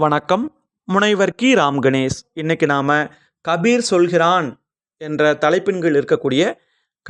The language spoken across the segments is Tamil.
வணக்கம். முனைவர் கி. ராம் கணேஷ். இன்னைக்கு நாம் கபீர் சொல்கிறான் என்ற தலைப்பின் கீழ் இருக்கக்கூடிய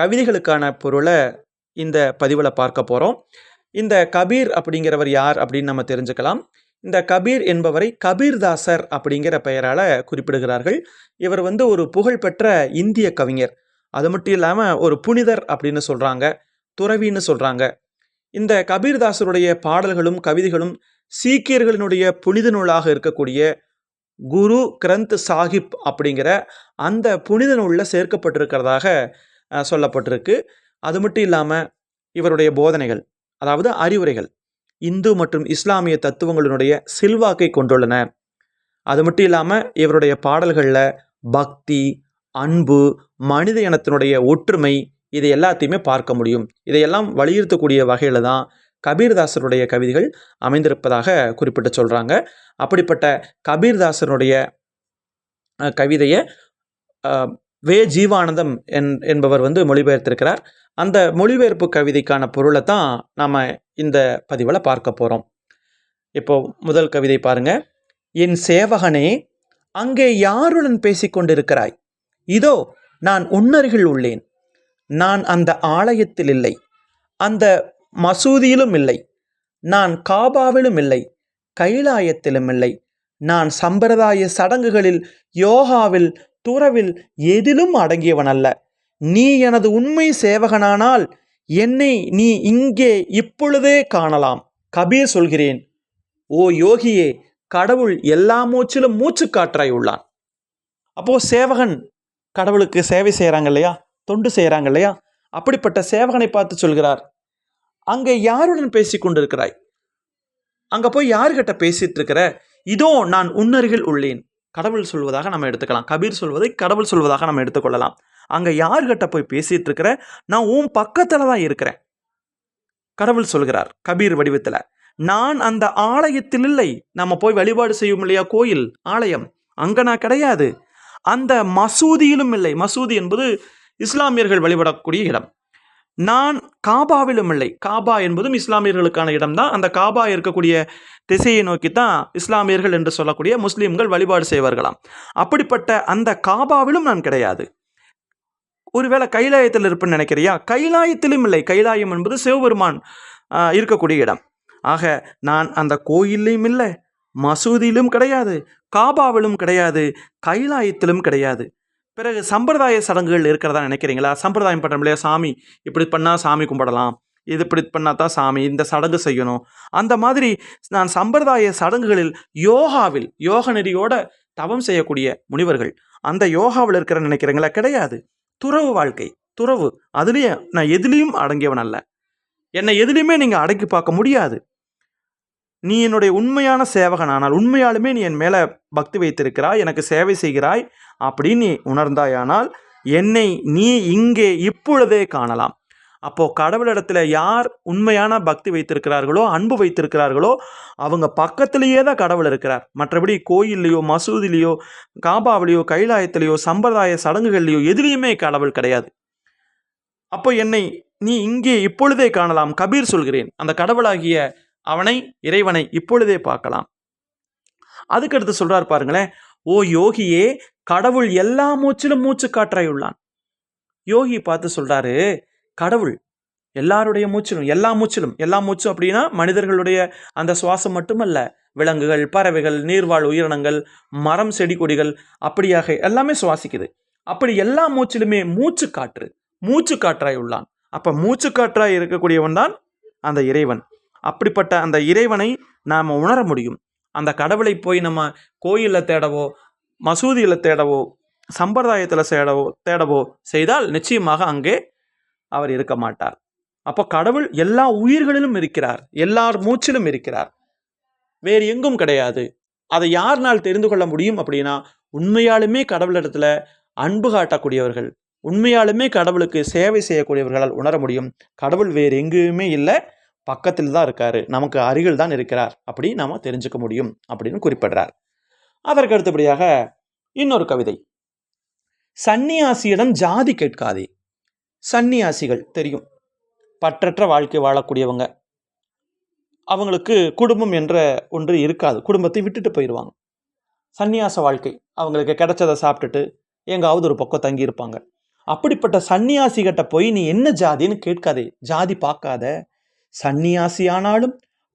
கவிதைகளுக்கான பொருளை இந்த பதிவில் பார்க்க போகிறோம் இந்த கபீர் அப்படிங்கிறவர் யார் அப்படின்னு நம்ம தெரிஞ்சுக்கலாம். இந்த கபீர் என்பவரை கபீர்தாசர் அப்படிங்கிற பெயரால் குறிப்பிடுகிறார்கள். இவர் வந்து ஒரு புகழ்பெற்ற இந்திய கவிஞர். அது மட்டும் இல்லாமல் ஒரு புனிதர் அப்படின்னு சொல்கிறாங்க துறவின்னு சொல்கிறாங்க இந்த கபீர்தாசருடைய பாடல்களும் கவிதைகளும் சீக்கியர்களினுடைய புனித நூலாக இருக்கக்கூடிய குரு கிரந்த் சாஹிப் அப்படிங்கிற அந்த புனித நூலில் சேர்க்கப்பட்டிருக்கிறதாக சொல்லப்பட்டிருக்கு. அது மட்டும் இல்லாமல் இவருடைய போதனைகள் அதாவது அறிவுரைகள் இந்து மற்றும் இஸ்லாமிய தத்துவங்களினுடைய செல்வாக்கை கொண்டுள்ளன. அது மட்டும் இல்லாமல் இவருடைய பாடல்களில் பக்தி அன்பு மனித இனத்தினுடைய ஒற்றுமை இது எல்லாத்தையுமே பார்க்க முடியும். இதையெல்லாம் வலியுறுத்தக்கூடிய வகையில் தான் கபீர்தாசருடைய கவிதைகள் அமைந்திருப்பதாக குறிப்பிட்டு சொல்கிறாங்க அப்படிப்பட்ட கபீர்தாசருடைய கவிதையை வே. ஜீவானந்தம் என் என்பவர் வந்து மொழிபெயர்த்திருக்கிறார். அந்த மொழிபெயர்ப்பு கவிதைக்கான பொருளை தான் நாம் இந்த பதிவில் பார்க்க போகிறோம் இப்போ முதல் கவிதை பாருங்க. என் சேவகனே அங்கே யாருடன் பேசிக்கொண்டிருக்கிறாய்? இதோ நான் உன்னருகில் உள்ளேன். நான் அந்த ஆலயத்தில் இல்லை. அந்த மசூதியிலும் இல்லை. நான் காபாவிலும் இல்லை. கைலாயத்திலும் இல்லை. நான் சம்பிரதாய சடங்குகளில் யோகாவில் துறவில் எதிலும் அடங்கியவன் அல்ல. நீ எனது உண்மை சேவகனானால் என்னை நீ இங்கே இப்பொழுதே காணலாம். கபீர் சொல்கிறேன் ஓ யோகியே கடவுள் எல்லா மூச்சிலும் மூச்சு காற்றாய் உள்ளான் அப்போ சேவகன் கடவுளுக்கு சேவை செய்கிறாங்க இல்லையா? தொண்டு செய்கிறாங்க இல்லையா? அப்படிப்பட்ட சேவகனை பார்த்து சொல்கிறார் அங்கே யாருடன் பேசி கொண்டிருக்கிறாய்? அங்கே போய் யார்கிட்ட பேசிட்டு இருக்கிற இதோ நான் உன்னருகில் உள்ளேன். கடவுள் சொல்வதாக நம்ம எடுத்துக்கலாம். கபீர் சொல்வதை கடவுள் சொல்வதாக நம்ம எடுத்துக்கொள்ளலாம் அங்கே யார்கிட்ட போய் பேசிட்டு இருக்கிற நான் உன் பக்கத்தில் தான் இருக்கிறேன். கடவுள் சொல்கிறார் கபீர் வடிவத்தில் நான் அந்த ஆலயத்தில் இல்லை. நம்ம போய் வழிபாடு செய்யும் இல்லையா? கோயில் ஆலயம். அங்கே நான் கிடையாது. அந்த மசூதியிலும் இல்லை. மசூதி என்பது இஸ்லாமியர்கள் வழிபடக்கூடிய இடம். நான் காபாவிலும் இல்லை. காபா என்பதும் இஸ்லாமியர்களுக்கான இடம்தான். அந்த காபா இருக்கக்கூடிய திசையை நோக்கி தான் இஸ்லாமியர்கள் என்று சொல்லக்கூடிய முஸ்லீம்கள் வழிபாடு செய்வார்களாம். அப்படிப்பட்ட அந்த காபாவிலும் நான் கிடையாது. ஒருவேளை கைலாயத்தில் இருப்பேன்னு நினைக்கிறியா? கைலாயத்திலும் இல்லை. கைலாயம் என்பது சிவபெருமான் இருக்கக்கூடிய இடம். ஆக நான் அந்த கோயிலையும் இல்லை. மசூதியிலும் கிடையாது. காபாவிலும் கிடையாது. கைலாயத்திலும் கிடையாது. பிறகு சம்பிரதாய சடங்குகள் இருக்கிறதா நினைக்கிறீங்களா? சம்பிரதாயம் பண்ணுறோம் இல்லையா? சாமி இப்படி பண்ணால் சாமி கும்பிடலாம். இது இப்படி பண்ணால் தான் சாமி இந்த சடங்கு செய்யணும். அந்த மாதிரி நான் சம்பிரதாய சடங்குகளில் யோகாவில் யோக நெறியோட தவம் செய்யக்கூடிய முனிவர்கள் அந்த யோகாவில் இருக்கிற நினைக்கிறீங்களா? கிடையாது. துறவு வாழ்க்கை துறவு. அதுலேயே நான் எதுலேயும் அடங்கியவன் அல்ல. என்னை எதுலேயுமே நீங்கள் அடக்கி பார்க்க முடியாது. நீ என்னுடைய உண்மையான சேவகன் ஆனால் உண்மையாலுமே நீ என் மேலே பக்தி வைத்திருக்கிறாய் எனக்கு சேவை செய்கிறாய். அப்படின்னு உணர்ந்தாயானால் என்னை நீ இங்கே இப்பொழுதே காணலாம். அப்போது கடவுளிடத்தில் யார் உண்மையான பக்தி வைத்திருக்கிறார்களோ அன்பு வைத்திருக்கிறார்களோ அவங்க பக்கத்திலேயே தான் கடவுள் இருக்கிறார். மற்றபடி கோயில்லையோ மசூதிலேயோ காபாவிலேயோ கைலாயத்திலேயோ சம்பிரதாய சடங்குகள்லையோ எதுலேயுமே கடவுள் கிடையாது. அப்போ என்னை நீ இங்கே இப்பொழுதே காணலாம் கபீர் சொல்கிறேன். அந்த கடவுளாகிய அவனை இறைவனை இப்பொழுதே பார்க்கலாம். அதுக்கடுத்து சொல்கிறார் பாருங்களேன் ஓ யோகியே கடவுள் எல்லா மூச்சிலும் மூச்சு காற்றாயுள்ளான். யோகி பார்த்து சொல்றாரு கடவுள் எல்லாருடைய மூச்சிலும் எல்லா மூச்சிலும் எல்லா மூச்சும் அப்படின்னா மனிதர்களுடைய அந்த சுவாசம் மட்டுமல்ல விலங்குகள் பறவைகள் நீர்வாழ் உயிரினங்கள் மரம் செடி கொடிகள் அப்படியாக எல்லாமே சுவாசிக்குது. அப்படி எல்லா மூச்சிலுமே மூச்சு காற்று மூச்சு காற்றாய் உள்ளான் அப்ப மூச்சு காற்றாய் இருக்கக்கூடியவன் தான் அந்த இறைவன். அப்படிப்பட்ட அந்த இறைவனை நாம் உணர முடியும். அந்த கடவுளை போய் நம்ம கோயிலில் தேடவோ மசூதியில் தேடவோ சம்பிரதாயத்தில் தேடவோ தேடவோ செய்தால் நிச்சயமாக அங்கே அவர் இருக்க மாட்டார். அப்போ கடவுள் எல்லா உயிர்களிலும் இருக்கிறார் எல்லார் மூச்சிலும் இருக்கிறார். வேறு எங்கும் கிடையாது. அதை யார்னால் தெரிந்து கொள்ள முடியும் அப்படின்னா உண்மையாலுமே கடவுளிடத்துல அன்பு காட்டக்கூடியவர்கள் உண்மையாலுமே கடவுளுக்கு சேவை செய்யக்கூடியவர்களால் உணர முடியும். கடவுள் வேறு எங்கேயுமே இல்லை. பக்கத்தில் தான் இருக்காரு. நமக்கு அருகில் தான் இருக்கிறார். அப்படி நாம் தெரிஞ்சுக்க முடியும் அப்படின்னு குறிப்பிடுறார். அதற்கு அடுத்தபடியாக இன்னொரு கவிதை. சன்னியாசியிடம் ஜாதி கேட்காதே. சன்னியாசிகள் தெரியும். பற்றற்ற வாழ்க்கை வாழக்கூடியவங்க. அவங்களுக்கு குடும்பம் என்ற ஒன்று இருக்காது. குடும்பத்தை விட்டுட்டு போயிடுவாங்க சன்னியாச வாழ்க்கை. அவங்களுக்கு கிடைச்சதை சாப்பிட்டுட்டு எங்காவது ஒரு பக்கம் தங்கியிருப்பாங்க. அப்படிப்பட்ட சந்நியாசிகிட்ட போய் நீ என்ன ஜாதின்னு கேட்காதே. ஜாதி பார்க்காத. சந்நியாசி ஆனாலும்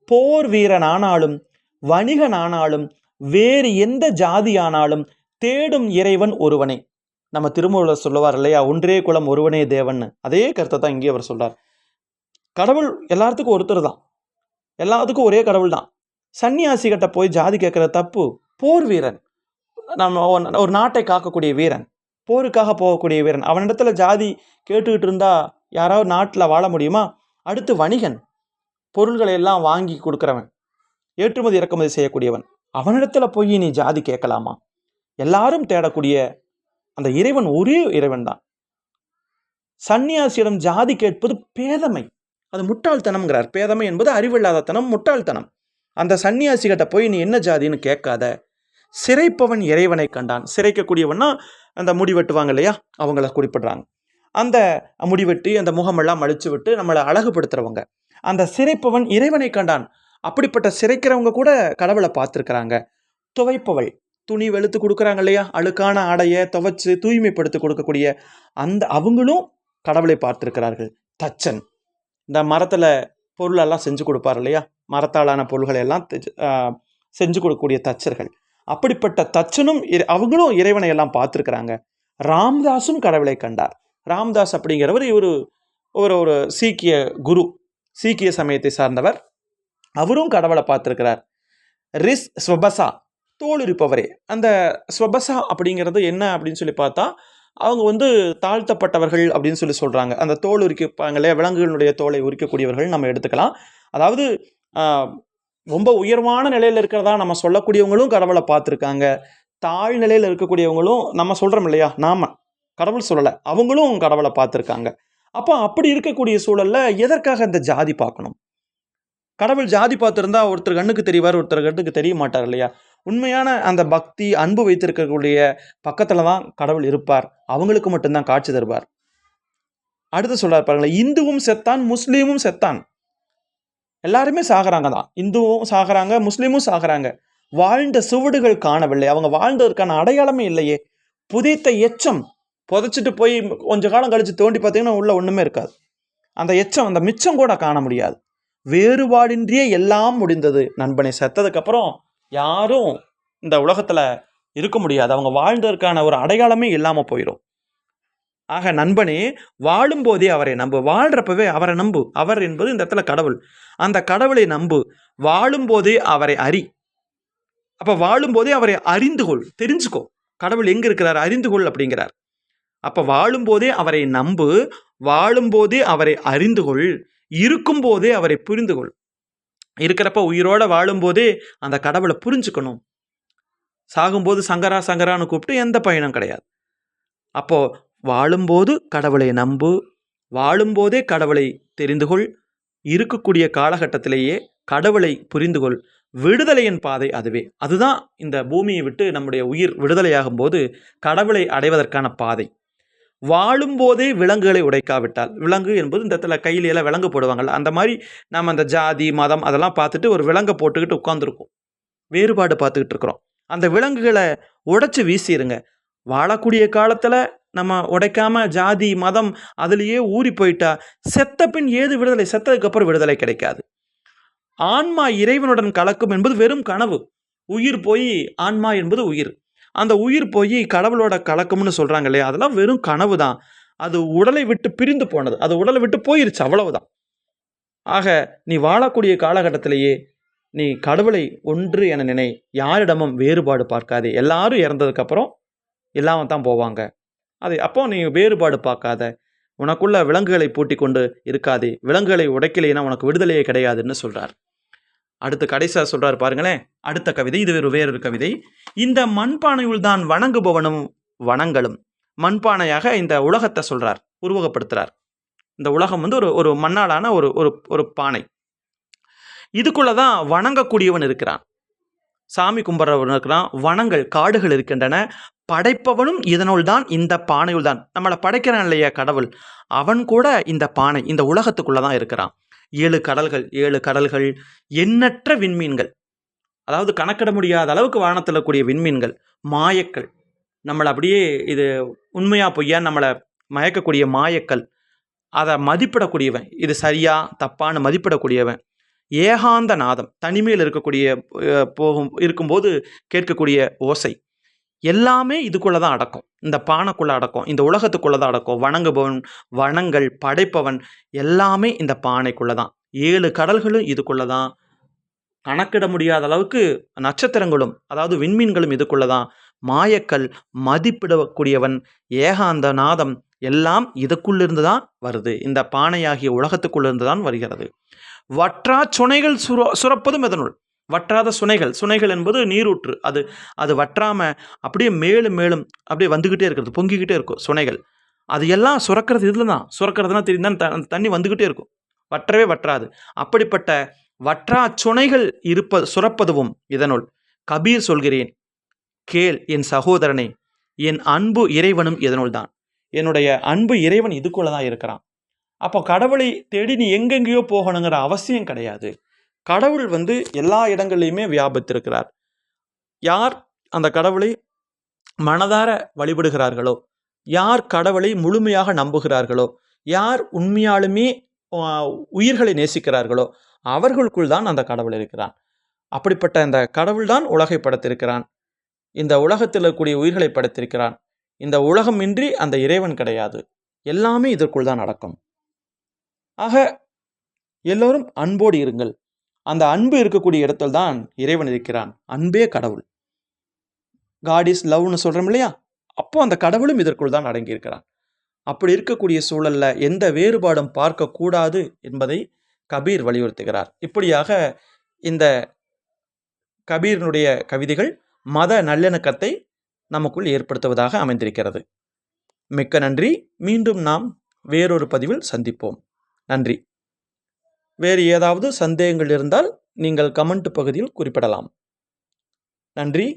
போர் வீரன் ஆனாலும் வணிகன் ஆனாலும் வேறு எந்த ஜாதியானாலும் தேடும் இறைவன் ஒருவனே. நம்ம திருமூலர் சொல்லுவார் இல்லையா? ஒன்றே குலம் ஒருவனே தேவன் அதே கருத்தை தான் இங்கே அவர் சொல்றார். கடவுள் எல்லாத்துக்கும் ஒருத்தர் தான். எல்லாத்துக்கும் ஒரே கடவுள் தான். சன்னியாசிகிட்ட போய் ஜாதி கேட்குற தப்பு போர் வீரன். நம்ம ஒரு நாட்டை காக்கக்கூடிய வீரன். போருக்காக போகக்கூடிய வீரன். அவனிடத்துல ஜாதி கேட்டுக்கிட்டு இருந்தா யாராவது நாட்டில் வாழ முடியுமா? அடுத்து வணிகன். பொருள்களை எல்லாம் வாங்கி கொடுக்குறவன். ஏற்றுமதி இறக்குமதி செய்யக்கூடியவன். அவனிடத்தில் போய் நீ ஜாதி கேட்கலாமா? எல்லாரும் தேடக்கூடிய அந்த இறைவன் ஒரே இறைவன் தான். சந்நியாசியிடம் ஜாதி கேட்பது பேதமை. அது முட்டாள்தனம்ங்கிறார். பேதமை என்பது அறிவில்லாதத்தனம் முட்டாள்தனம். அந்த சன்னியாசிகிட்ட போய் நீ என்ன ஜாதின்னு கேட்காத. சிறைப்பவன் இறைவனை கண்டான். சிறைக்கக்கூடியவன்னா அந்த முடி வெட்டுவாங்க இல்லையா? அவங்கள குறிப்பிடுறாங்க. அந்த முடிவெட்டி அந்த முகமெல்லாம் அழிச்சு விட்டு நம்மளை அழகுபடுத்துறவங்க. அந்த சிறைப்பவன் இறைவனை கண்டான். அப்படிப்பட்ட சிறைக்கிறவங்க கூட கடவுளை பார்த்துருக்குறாங்க. துவைப்பவள் துணி வெளுத்து கொடுக்குறாங்க இல்லையா? அழுக்கான ஆடையை துவைச்சு தூய்மைப்படுத்தி கொடுக்கக்கூடிய அந்த அவங்களும் கடவுளை பார்த்துருக்கிறார்கள். தச்சன். இந்த மரத்தில் பொருளெல்லாம் செஞ்சு கொடுப்பார் இல்லையா? மரத்தாலான பொருள்களை எல்லாம் செஞ்சு கொடுக்கக்கூடிய தச்சர்கள். அப்படிப்பட்ட தச்சனும் இறை- அவங்களும் இறைவனை எல்லாம் பார்த்துருக்குறாங்க. ராம்தாஸும் கடவுளை கண்டார். ராம்தாஸ் அப்படிங்கிறவர் இவர் ஒரு ஒரு சீக்கிய குரு சீக்கிய சமயத்தை சார்ந்தவர். அவரும் கடவுளை பார்த்துருக்கிறார். ரிஸ் ஸ்வபசா தோல் இருப்பவரே. அந்த ஸ்வபசா அப்படிங்கிறது என்ன அப்படின்னு சொல்லி பார்த்தா அவங்க வந்து தாழ்த்தப்பட்டவர்கள் அப்படின்னு சொல்லி சொல்கிறாங்க அந்த தோல் உரிக்கப்பாங்களே விலங்குகளுடைய தோலை உரிக்கக்கூடியவர்கள் நம்ம எடுத்துக்கலாம். அதாவது ரொம்ப உயர்வான நிலையில் இருக்கிறதா நம்ம சொல்லக்கூடியவங்களும் கடவுளை பார்த்துருக்காங்க. தாழ் நிலையில் இருக்கக்கூடியவங்களும் நம்ம சொல்கிறோம் இல்லையா? நாம. கடவுள் சொல்லலை. அவங்களும் கடவுளை பார்த்துருக்காங்க. அப்போ அப்படி இருக்கக்கூடிய சூழலில் எதற்காக இந்த ஜாதி பார்க்கணும்? கடவுள் ஜாதி பார்த்துருந்தா ஒருத்தர் கண்ணுக்கு தெரிவார் ஒருத்தர் கண்ணுக்கு தெரிய மாட்டார் இல்லையா? உண்மையான அந்த பக்தி அன்பு வைத்திருக்கக்கூடிய பக்கத்தில் தான் கடவுள் இருப்பார். அவங்களுக்கு மட்டும்தான் காட்சி தருவார். அடுத்து சொல்கிறார் பாருங்களேன் இந்துவும் செத்தான் முஸ்லீமும் செத்தான். எல்லாருமே சாகுறாங்க தான். இந்துவும் சாகுறாங்க முஸ்லீமும் சாகுறாங்க. வாழ்ந்த சுவடுகள் காணவில்லை. அவங்க வாழ்ந்ததற்கான அடையாளமே இல்லையே. புதைத்த எச்சம் புதைச்சிட்டு போய் கொஞ்ச காலம் கழித்து தோண்டி பார்த்தீங்கன்னா உள்ளே ஒன்றுமே இருக்காது. அந்த எச்சம் அந்த மிச்சம் கூட காண முடியாது. வேறுபாடின்றியே எல்லாம் முடிந்தது. நண்பனை செத்ததுக்கப்புறம் யாரும் இந்த உலகத்தில் இருக்க முடியாது. அவங்க வாழ்ந்ததற்கான ஒரு அடையாளமே இல்லாமல் போயிடும் ஆக நண்பனே வாழும்போதே அவரை நம்பு. வாழ்கிறப்பவே அவரை நம்பு. அவர் என்பது இந்த இடத்துல கடவுள். அந்த கடவுளை நம்பு. வாழும்போதே அவரை அறி. அப்போ வாழும்போதே அவரை அறிந்து கொள். தெரிஞ்சுக்கோ. கடவுள் எங்கே இருக்கிறார்? அறிந்து கொள் அப்படிங்கிறார். அப்போ வாழும்போதே அவரை நம்பு வாழும்போதே அவரை அறிந்து கொள் இருக்கும்போதே அவரை புரிந்து கொள் இருக்கிறப்ப உயிரோட வாழும்போதே அந்த கடவுளை புரிஞ்சுக்கணும். சாகும்போது சங்கரா சங்கரான்னு கூப்பிட்டு எந்த பயனும் கிடையாது. அப்போ வாழும்போது கடவுளை நம்பு வாழும்போதே கடவுளை தெரிந்து கொள் இருக்கக்கூடிய காலகட்டத்திலேயே கடவுளை புரிந்து கொள் விடுதலையின் பாதை அதுவே. அதுதான் இந்த பூமியை விட்டு நம்முடைய உயிர் விடுதலையாகும் போது கடவுளை அடைவதற்கான பாதை. வாழும்போதே விலங்குகளை உடைக்காவிட்டால். விலங்கு என்பது இந்த இடத்துல கையில் எல்லாம் விலங்கு போடுவாங்கல்ல அந்த மாதிரி நம்ம அந்த ஜாதி மதம் அதெல்லாம் பார்த்துட்டு ஒரு விலங்கை போட்டுக்கிட்டு உட்காந்துருக்கோம் வேறுபாடு பார்த்துக்கிட்டு இருக்கிறோம். அந்த விலங்குகளை உடைச்சி வீசிடுங்க வாழக்கூடிய காலத்தில் நம்ம உடைக்காமல் ஜாதி மதம் அதுலேயே ஊறி போயிட்டா செத்த பின் ஏது விடுதலை செத்ததுக்கு அப்புறம் விடுதலை கிடைக்காது. ஆன்மா இறைவனுடன் கலக்கும் என்பது வெறும் கனவு. உயிர் போய் ஆன்மா என்பது உயிர். அந்த உயிர் போய் கடவுளோட கலக்கம்னு சொல்கிறாங்க இல்லையா? அதெல்லாம் வெறும் கனவு தான் அது உடலை விட்டு பிரிந்து போனது. அது உடலை விட்டு போயிருச்சு அவ்வளவுதான். ஆக நீ வாழக்கூடிய காலகட்டத்திலேயே நீ கடவுளை ஒன்று என நினை. யாரிடமும் வேறுபாடு பார்க்காதே. எல்லாரும் இறந்ததுக்கப்புறம் அப்புறம் தான் போவாங்க. அது அப்போ நீ வேறுபாடு பார்க்காத. உனக்குள்ள விலங்குகளை பூட்டி கொண்டு இருக்காதே. விலங்குகளை உடைக்கலைன்னா உனக்கு விடுதலையே கிடையாதுன்னு சொல்கிறார் அடுத்து கடைசியாக சொல்கிறார் பாருங்களேன். அடுத்த கவிதை இது வேறு வேறொரு கவிதை. இந்த மண்பானையுள் தான் வணங்குபவனும் வனங்களும் மண்பானையாக இந்த உலகத்தை சொல்கிறார் உருவகப்படுத்துகிறார் இந்த உலகம் வந்து ஒரு ஒரு மண்ணாலான ஒரு ஒரு ஒரு பானை. இதுக்குள்ளே தான் வணங்கக்கூடியவன் இருக்கிறான். சாமி கும்பிட்றவன் இருக்கிறான் வனங்கள் காடுகள் இருக்கின்றன. படைப்பவனும் இதனுள் தான் இந்த பானையுள் தான். நம்மளை படைக்கிறான் இல்லையா கடவுள்? அவன் கூட இந்த பானை இந்த உலகத்துக்குள்ளே தான் இருக்கிறான். ஏழு கடல்கள் ஏழு கடல்கள் எண்ணற்ற விண்மீன்கள். அதாவது கணக்கிட முடியாத அளவுக்கு வானத்தில் கூடிய விண்மீன்கள் மாயக்கள். நம்மளை அப்படியே இது உண்மையா பொய்யா நம்மளை மயக்கக்கூடிய மாயக்கல் அதை மதிப்பிடக்கூடியவன் இது சரியா தப்பான்னு மதிப்பிடக்கூடியவன். ஏகாந்த நாதம் தனிமையில் இருக்கக்கூடிய போகும் இருக்கும்போது கேட்கக்கூடிய ஓசை. எல்லாமே இதுக்குள்ளே தான் அடக்கும். இந்த பானைக்குள்ளே அடக்கும் இந்த உலகத்துக்குள்ளே தான் அடக்கும். வணங்குபவன் வனங்கள் படைப்பவன் எல்லாமே இந்த பானைக்குள்ளே தான். ஏழு கடல்களும் இதுக்குள்ளே தான். கணக்கிட முடியாத அளவுக்கு நட்சத்திரங்களும் அதாவது விண்மீன்களும் இதுக்குள்ளே தான். மாயக்கல் மதிப்பிடக்கூடியவன் ஏகாந்த நாதம் எல்லாம் இதுக்குள்ளிருந்து தான் வருது. இந்த பானையாகிய உலகத்துக்குள்ளிருந்து தான் வருகிறது. வற்றா சுனைகள் சுர சுரப்பதும் இதனுள். வற்றாத சுனைகள். சுனைகள் என்பது நீரூற்று. அது அது வற்றாமல் அப்படியே மேலும் மேலும் அப்படியே வந்துக்கிட்டே இருக்கிறது பொங்கிக்கிட்டே இருக்கும் சுனைகள். அது எல்லாம் சுரக்கிறது இதில் தான். சுரக்கிறதுனா தெரியும் தான் த- தண்ணி வந்துக்கிட்டே இருக்கும். வற்றவே வற்றாது. அப்படிப்பட்ட வற்றா சுனைகள் இருப்ப சுரப்பதுவும் இதனுள். கபீர் சொல்கிறேன் கேள் என் சகோதரனே என் அன்பு இறைவனும் இதனுள் தான். என்னுடைய அன்பு இறைவன் இதுக்குள்ளே தான் இருக்கிறான். அப்போ கடவுளை தேடி நீ எங்கெங்கேயோ போகணுங்கிற அவசியம் கிடையாது. கடவுள் வந்து எல்லா இடங்கள்லையுமே வியாபித்திருக்கிறார். யார் அந்த கடவுளை மனதார வழிபடுகிறார்களோ யார் கடவுளை முழுமையாக நம்புகிறார்களோ யார் உண்மையாலுமே உயிர்களை நேசிக்கிறார்களோ அவர்களுக்குள் தான் அந்த கடவுள் இருக்கிறான். அப்படிப்பட்ட அந்த கடவுள் தான் உலகை படைத்திருக்கிறான். இந்த உலகத்தில் இருக்கக்கூடிய உயிர்களை படைத்திருக்கிறான். இந்த உலகமின்றி அந்த இறைவன் கிடையாது. எல்லாமே இதற்குள் தான் நடக்கும். ஆக எல்லோரும் அன்போடு இருங்கள். அந்த அன்பு இருக்கக்கூடிய இடத்தில் தான் இறைவன் இருக்கிறான். அன்பே கடவுள். காட் இஸ் லவ்னு சொல்கிறோம் இல்லையா? அப்போ அந்த கடவுளும் இதற்குள் தான் அடங்கியிருக்கிறான் அப்படி இருக்கக்கூடிய சூழல்ல எந்த வேறுபாடும் பார்க்கக்கூடாது என்பதை கபீர் வலியுறுத்துகிறார். இப்படியாக இந்த கபீரினுடைய கவிதைகள் மத நல்லிணக்கத்தை நமக்குள் ஏற்படுத்துவதாக அமைந்திருக்கிறது. மிக்க நன்றி. மீண்டும் நாம் வேறொரு பதிவில் சந்திப்போம். நன்றி. வேறு ஏதாவது சந்தேகங்கள் இருந்தால் நீங்கள் கமெண்ட் பகுதியில் குறிப்பிடலாம். நன்றி.